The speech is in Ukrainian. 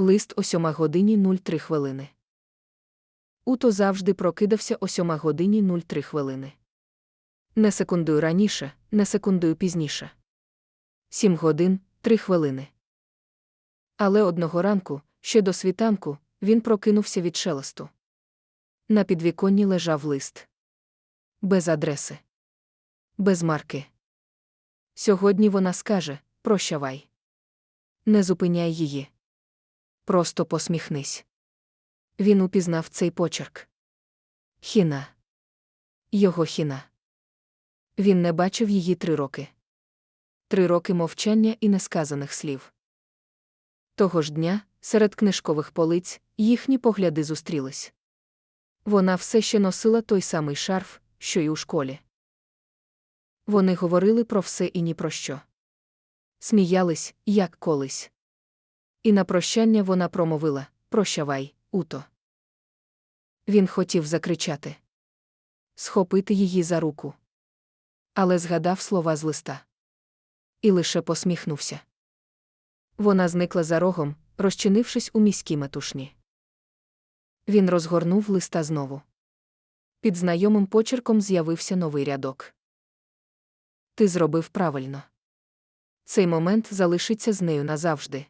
Лист о 7 годині 03 хвилини. Уто завжди прокидався о 7 годині 03 хвилини. Не секундою раніше, не секундою пізніше. 7 годин 3 хвилини. Але одного ранку, ще до світанку, він прокинувся від шелесту. На підвіконні лежав лист. Без адреси. Без марки. Сьогодні вона скаже прощавай. Не зупиняй її. Просто посміхнись. Він упізнав цей почерк. Хіна. Його хіна. Він не бачив її три роки. Три роки мовчання і несказаних слів. Того ж дня, серед книжкових полиць, їхні погляди зустрілись. Вона все ще носила той самий шарф, що й у школі. Вони говорили про все і ні про що. Сміялись, як колись. І на прощання вона промовила Прощавай, уто. Він хотів закричати, схопити її за руку. Але згадав слова з листа. І лише посміхнувся. Вона зникла за рогом, розчинившись у міській метушні. Він розгорнув листа знову. Під знайомим почерком з'явився новий рядок. Ти зробив правильно. Цей момент залишиться з нею назавжди.